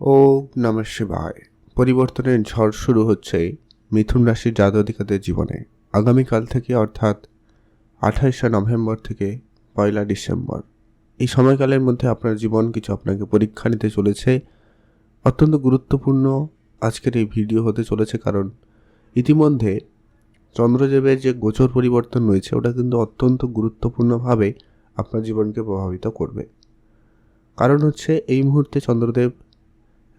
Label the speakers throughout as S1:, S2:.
S1: ও নমঃ শিবায়। পরিবর্তনের ঝড় শুরু হচ্ছে মিথুন রাশির জাতধিকাদের জীবনে। আগামীকাল থেকে অর্থাৎ আঠাইশে নভেম্বর থেকে পয়লা ডিসেম্বর। এই সময়কালের মধ্যে আপনার জীবন কিছু আপনাকে পরীক্ষা নিতে চলেছে। অত্যন্ত গুরুত্বপূর্ণ আজকের এই ভিডিও হতে চলেছে কারণ ইতিমধ্যে চন্দ্রদেবের যে গোচর পরিবর্তন রয়েছে ওটা কিন্তু অত্যন্ত গুরুত্বপূর্ণভাবে আপনার জীবনকে প্রভাবিত করবে। কারণ হচ্ছে এই মুহূর্তে চন্দ্রদেব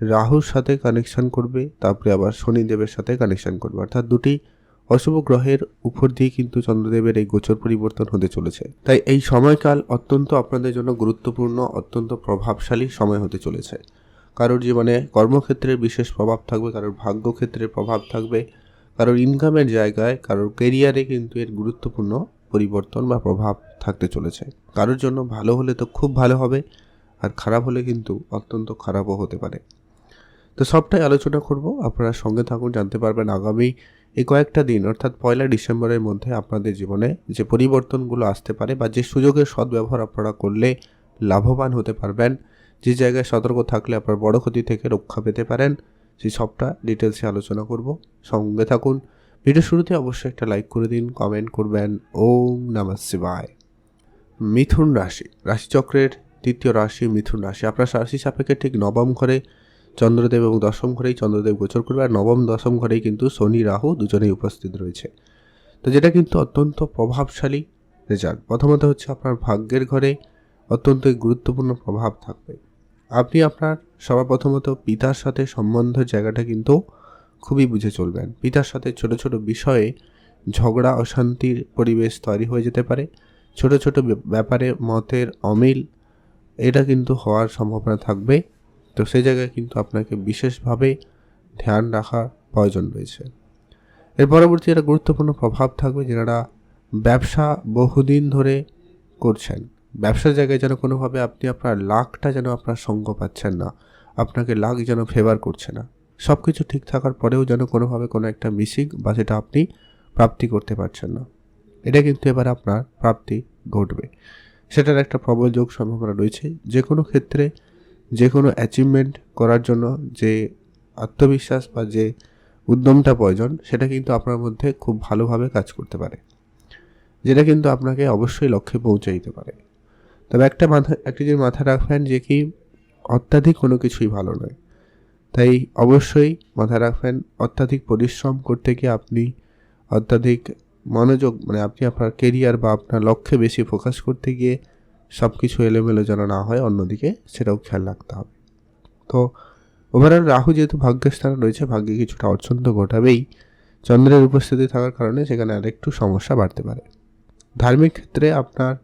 S1: রাহুর সাথে কানেকশন করবে, তারপরে আবার শনিদেবের সাথে কানেকশন করবে। অর্থাৎ দুটি অশুভ গ্রহের উপর দিয়ে কিন্তু চন্দ্রদেবের এই গোচর পরিবর্তন হতে চলেছে। তাই এই সময়কাল অত্যন্ত আপনাদের জন্য গুরুত্বপূর্ণ, অত্যন্ত প্রভাবশালী সময় হতে চলেছে। কারোর জীবনে কর্মক্ষেত্রে বিশেষ প্রভাব থাকবে, কারোর ভাগ্যক্ষেত্রে প্রভাব থাকবে, কারোর ইনকামের জায়গায়, কারোর কেরিয়ারে কিন্তু এর গুরুত্বপূর্ণ পরিবর্তন বা প্রভাব থাকতে চলেছে। কারোর জন্য ভালো হলে তো খুব ভালো হবে, আর খারাপ হলে কিন্তু অত্যন্ত খারাপও হতে পারে। তো সবটাই আলোচনা করব। আপনারা সঙ্গে থাকুন, জানতে পারবেন আগামী এই কয়েকটা দিন, অর্থাৎ পয়লা ডিসেম্বরের মধ্যে আপনাদের জীবনে যে পরিবর্তনগুলো আসতে পারে বা যে সুযোগের সদ্ব্যবহার আপনারা করলে লাভবান হতে পারবেন, যে জায়গায় সতর্ক থাকলে আপনার বড় ক্ষতি থেকে রক্ষা পেতে পারেন, সেই সবটা ডিটেলসে আলোচনা করব। সঙ্গে থাকুন। ভিডিও শুরুতে অবশ্যই একটা লাইক করে দিন, কমেন্ট করবেন। ওম নমঃ শিবায়। মিথুন রাশি, রাশিচক্রের তৃতীয় রাশি মিথুন রাশি। আপনার রাশি সাপেক্ষে ঠিক নবম ঘরে চন্দ্রদেব এবং দশম ঘরেই চন্দ্রদেব গোচর করবে আর নবম, দশম ঘরেই কিন্তু শনি, রাহু দুজনেই উপস্থিত রয়েছে। তো যেটা কিন্তু অত্যন্ত প্রভাবশালী রেজাল্ট প্রথমত হচ্ছে আপনার ভাগ্যের ঘরে অত্যন্ত গুরুত্বপূর্ণ প্রভাব থাকবে। আপনি আপনার সবার প্রথমত পিতার সাথে সম্বন্ধের জায়গাটা কিন্তু খুবই বুঝে চলবেন। পিতার সাথে ছোট ছোট বিষয়ে ঝগড়া, অশান্তির পরিবেশ তৈরি হয়ে যেতে পারে। ছোট ছোট ব্যাপারে মতের অমিল, এটা কিন্তু হওয়ার সম্ভাবনা থাকবে। তো সেই জায়গায় কিন্তু আপনাকে বিশেষভাবে ধ্যান রাখার প্রয়োজন রয়েছে। এর পরবর্তী একটা গুরুত্বপূর্ণ প্রভাব থাকবে যারা ব্যবসা বহুদিন ধরে করছেন। ব্যবসার জায়গায় যেন কোনোভাবে আপনি আপনার লাখটা যেন আপনার সঙ্গ পাচ্ছেন না, আপনাকে লাখ যেন ফেভার করছে না সব কিছু ঠিক থাকার পরেও যেন কোনোভাবে কোনো একটা মিসিং বা সেটা আপনি প্রাপ্তি করতে পারছেন না। এটা কিন্তু এবার আপনার প্রাপ্তি ঘটবে। সেটার একটা প্রবল যোগ সম্ভাবনা রয়েছে। যে কোনো ক্ষেত্রে যে কোনো অ্যাচিভমেন্ট করার জন্য যে আত্মবিশ্বাস বা যে উদ্যমটা প্রয়োজন, সেটা কিন্তু আপনার মধ্যে খুব ভালোভাবে কাজ করতে পারে। যেটা কিন্তু আপনাকে অবশ্যই লক্ষ্যে পৌঁছে দিতে পারে। তবে একটা মাথা, একটা জিনিস মাথা রাখবেন যে কি, অত্যাধিক কোনো কিছুই ভালো নয়। তাই অবশ্যই মাথায় রাখবেন, অত্যাধিক পরিশ্রম করতে গিয়ে আপনি অত্যাধিক মনোযোগ মানে আপনি আপনার কেরিয়ার বা আপনার লক্ষ্যে বেশি ফোকাস করতে গিয়ে সব কিছু এলোমেলো যেন না হয়, অন্যদিকে সেটাও খেয়াল রাখতে হবে। তো ওভারঅল রাহু যেহেতু ভাগ্যের স্থানে রয়েছে, ভাগ্যে কিছুটা অচ্ছন্দ ঘটাবেই চন্দ্রের উপস্থিতি থাকার কারণে সেখানে আরেকটু সমস্যা বাড়তে পারে। ধার্মিক ক্ষেত্রে আপনার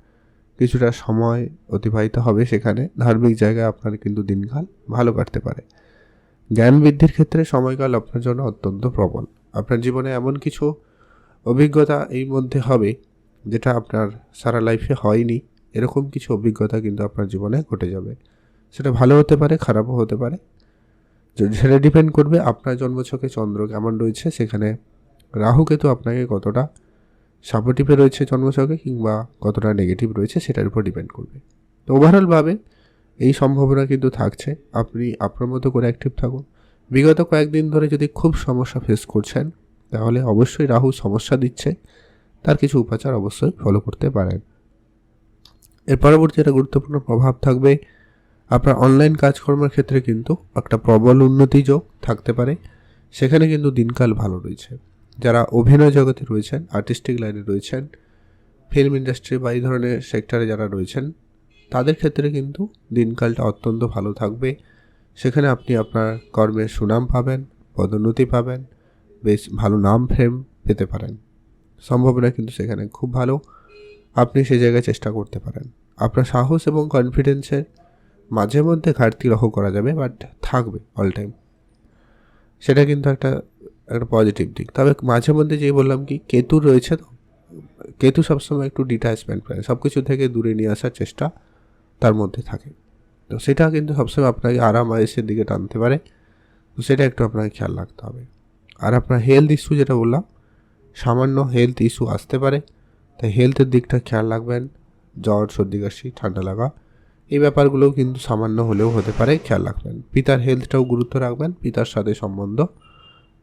S1: কিছুটা সময় অতিবাহিত হবে সেখানে, ধার্মিক জায়গায় আপনার কিন্তু দিনকাল ভালো কাটতে পারে। জ্ঞান বৃদ্ধির ক্ষেত্রে সময়কাল আপনার জন্য অত্যন্ত প্রবল। আপনার জীবনে এমন কিছু অভিজ্ঞতা এই মধ্যে হবে, যেটা আপনার সারা লাইফে হয়নি। এরকম কিছু অভিজ্ঞতা কিন্তু আপনার জীবনে ঘটে যাবে। সেটা ভালো হতে পারে, খারাপও হতে পারে। সেটা ডিপেন্ড করবে আপনার জন্মছকে চন্দ্র কেমন রয়েছে, সেখানে রাহু কেতু আপনাকে কতটা সাপোর্টিভে রয়েছে জন্মছকে কিংবা কতটা নেগেটিভ রয়েছে, সেটার উপর ডিপেন্ড করবে। তো ওভারঅলভাবে এই সম্ভাবনা কিন্তু থাকছে। আপনি আপনার মতো করে অ্যাক্টিভ থাকুন। বিগত কয়েকদিন ধরে যদি খুব সমস্যা ফেস করছেন, তাহলে অবশ্যই রাহু সমস্যা দিচ্ছে। তার কিছু উপাচার অবশ্যই ফলো করতে পারেন। এর পরবর্তী একটা গুরুত্বপূর্ণ প্রভাব থাকবে আপনার অনলাইন কাজকর্মের ক্ষেত্রে কিন্তু একটা প্রবল উন্নতি যোগ থাকতে পারে। সেখানে কিন্তু দিনকাল ভালো রয়েছে। যারা অভিনয় জগতে রয়েছেন আর্টিস্টিক লাইনে রয়েছেন ফিল্ম ইন্ডাস্ট্রি বা এই ধরনের সেক্টরে যারা রয়েছেন, তাদের ক্ষেত্রে কিন্তু দিনকালটা অত্যন্ত ভালো থাকবে। সেখানে আপনি আপনার কর্মের সুনাম পাবেন, পদোন্নতি পাবেন, বেশ ভালো নাম ফ্রেম পেতে পারেন। সম্ভাবনা কিন্তু সেখানে খুব ভালো। আপনি সে জায়গায় চেষ্টা করতে পারেন। আপনার সাহস এবং কনফিডেন্সের মাঝে মধ্যে ঘাটতি লক্ষ্য করা যাবে বাট থাকবে অল টাইম সেটা কিন্তু একটা একটা পজিটিভ দিক। তবে মাঝে মধ্যে যেই বললাম কি, কেতু রয়েছে তো? কেতু সবসময় একটু ডিট্যাচমেন্ট করে সব কিছু থেকে দূরে নিয়ে আসার চেষ্টা তার মধ্যে থাকে। তো সেটা কিন্তু সবসময় আপনাকে আরাম আয়েসের দিকে টানতে পারে। তো সেটা একটু আপনাকে খেয়াল রাখতে হবে। আর আপনার হেলথ ইস্যু যেটা বললাম, সামান্য হেলথ ইস্যু আসতে পারে। তাই হেলথের দিকটা খেয়াল রাখবেন। জ্বর, সর্দি, কাশি, ঠান্ডা লাগা, এই ব্যাপারগুলোও কিন্তু সামান্য হলেও হতে পারে, খেয়াল রাখবেন। পিতার হেলথটাও গুরুত্ব রাখবেন, পিতার সাথে সম্বন্ধ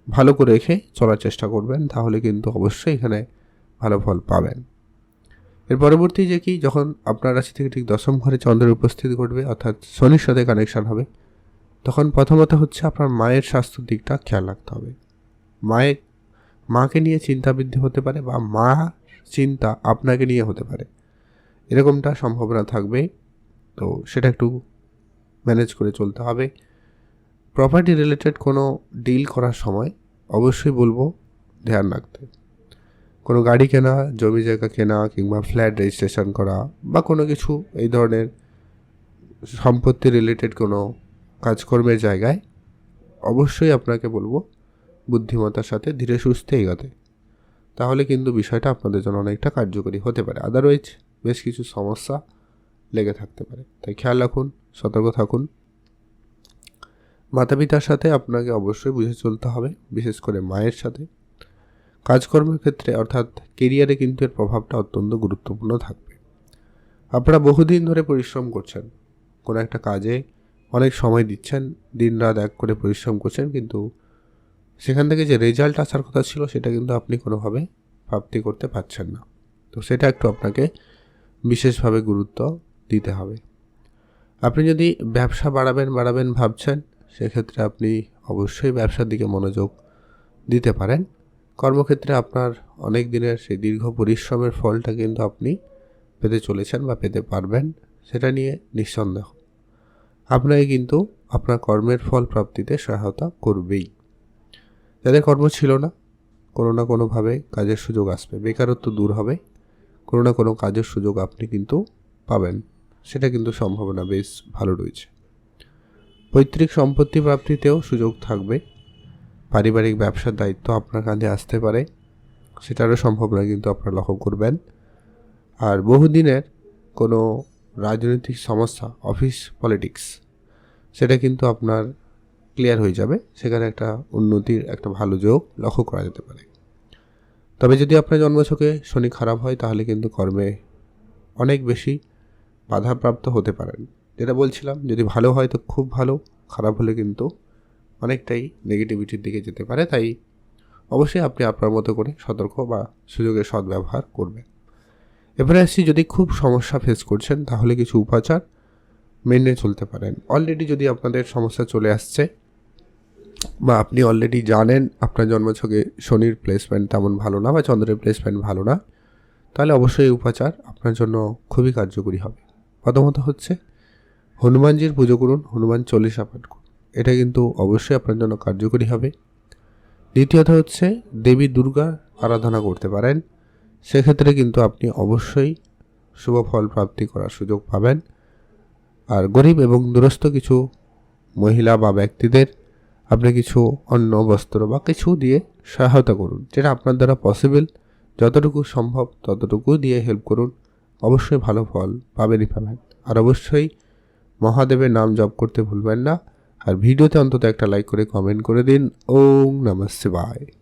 S1: ভালো করে রেখে চলার চেষ্টা করবেন, তাহলে কিন্তু অবশ্যই এখানে ভালো ফল পাবেন। এর পরবর্তী যে কি, যখন আপনার রাশি থেকে ঠিক দশম ঘরে চন্দ্রের উপস্থিতি ঘটবে, অর্থাৎ শনির সাথে কানেকশান হবে, তখন প্রথমত হচ্ছে আপনার মায়ের স্বাস্থ্যের দিকটা খেয়াল রাখতে হবে। মায়ের, মাকে নিয়ে চিন্তা বৃদ্ধি হতে পারে বা মা চিন্তা আপনাকে নিয়ে হতে পারে। এরকমটা সম্ভাবনা থাকবে। তো সেটা একটু ম্যানেজ করে চলতে হবে। প্রপার্টি রিলেটেড কোনো ডিল করার সময় অবশ্যই বলব, ধ্যান রাখতে। কোনো গাড়ি কেনা, জমি জায়গা কেনা কিংবা ফ্ল্যাট রেজিস্ট্রেশন করা বা কোনো কিছু এই ধরনের সম্পত্তি রিলেটেড কোনো কাজকর্মের জায়গায় অবশ্যই আপনাকে বলব, বুদ্ধিমত্তার সাথে ধীরে সুস্থে এগোতে। তাহলে কিন্তু বিষয়টা আপনাদের জন্য অনেকটা কার্যকরী হতে পারে। আদারওয়াইজ বেশ কিছু সমস্যা লেগে থাকতে পারে। তাই খেয়াল রাখুন, সতর্ক থাকুন। মাতা পিতার সাথে আপনাকে অবশ্যই বুঝে চলতে হবে, বিশেষ করে মায়ের সাথে। কাজকর্মের ক্ষেত্রে, অর্থাৎ কেরিয়ারে কিন্তু এর প্রভাবটা অত্যন্ত গুরুত্বপূর্ণ থাকবে। আপনারা বহুদিন ধরে পরিশ্রম করছেন, কোনো একটা কাজে অনেক সময় দিচ্ছেন দিন রাত এক করে পরিশ্রম করছেন, কিন্তু সেখান থেকে যে রেজাল্ট আসার কথা ছিল, সেটা কিন্তু আপনি কোনোভাবে প্রাপ্তি করতে পারছেন না। তো সেটা একটু আপনাকে বিশেষভাবে গুরুত্ব দিতে হবে। আপনি যদি ব্যবসা বাড়াবেন বাড়াবেন ভাবছেন, সেক্ষেত্রে আপনি অবশ্যই ব্যবসার দিকে মনোযোগ দিতে পারেন। কর্মক্ষেত্রে আপনার অনেক দিনের সেই দীর্ঘ পরিশ্রমের ফলটা কিন্তু আপনি পেতে চলেছেন বা পেতে পারবেন, সেটা নিয়ে নিঃসন্দেহ। আপনাকে কিন্তু আপনার কর্মের ফল প্রাপ্তিতে সহায়তা করবেই। যাদের কর্ম ছিল না, কোনো না কোনোভাবে কাজের সুযোগ আসবে। বেকারত্ব দূর হবে, কোনো না কোনো কাজের সুযোগ আপনি কিন্তু পাবেন। সেটা কিন্তু সম্ভাবনা বেশ ভালো রয়েছে। পৈতৃক সম্পত্তি প্রাপ্তিতেও সুযোগ থাকবে। পারিবারিক ব্যবসার দায়িত্ব আপনার কাঁধে আসতে পারে, সেটারও সম্ভাবনা কিন্তু আপনারা লক্ষ্য করবেন। আর বহুদিনের কোনো রাজনৈতিক সমস্যা, অফিস পলিটিক্স, সেটা কিন্তু আপনার ক্লিয়ার হয়ে যাবে, সেখানে একটা উন্নতির একটা ভালো যোগ লক্ষ্য করা যেতে পারে। তবে যদি আপনার জন্মছকে শনি খারাপ হয়, তাহলে কিন্তু কর্মে অনেক বেশি বাধাপ্রাপ্ত হতে পারেন। যেটা বলছিলাম, যদি ভালো হয় তো খুব ভালো, খারাপ হলে কিন্তু অনেকটাই নেগেটিভিটির দিকে যেতে পারে, তাই অবশ্যই আপনি আপনার মতো করে সতর্ক বা সুযোগের সদ্ব্যবহার করবেন। এবারে আসছি, যদি খুব সমস্যা ফেস করছেন, তাহলে কিছু উপাচার মেনে চলতে পারেন। অলরেডি যদি আপনাদের সমস্যা চলে আসছে বা আপনি অলরেডি জানেন আপনার জন্মছকে শনির প্লেসমেন্ট তেমন ভালো না বা চন্দ্রের প্লেসমেন্ট ভালো না, তাহলে অবশ্যই এই উপাচার আপনার জন্য খুবই কার্যকরী হবে। প্রথমত হচ্ছে হনুমানজির পুজো করুন, হনুমান চল্লিশা পাঠ করুন। এটা কিন্তু অবশ্যই আপনার জন্য কার্যকরী হবে। দ্বিতীয়ত হচ্ছে দেবী দুর্গার আরাধনা করতে পারেন, সেক্ষেত্রে কিন্তু আপনি অবশ্যই শুভ ফল প্রাপ্তি করার সুযোগ পাবেন। আর গরিব এবং দুরস্থ কিছু মহিলা বা ব্যক্তিদের আপনি কিছু অন্য বস্ত্র বা কিছু দিয়ে সহায়তা করুন, যেটা আপনার দ্বারা পসিবল যতটুকু সম্ভব ততটুকু দিয়ে হেল্প করুন। অবশ্যই ভালো ফল পাবেনই পাবেন। আর অবশ্যই মহাদেবের নাম জপ করতে ভুলবেন না। আর ভিডিওতে অন্তত একটা লাইক করে কমেন্ট করে দিন। ওম নমস্তে শিবায়।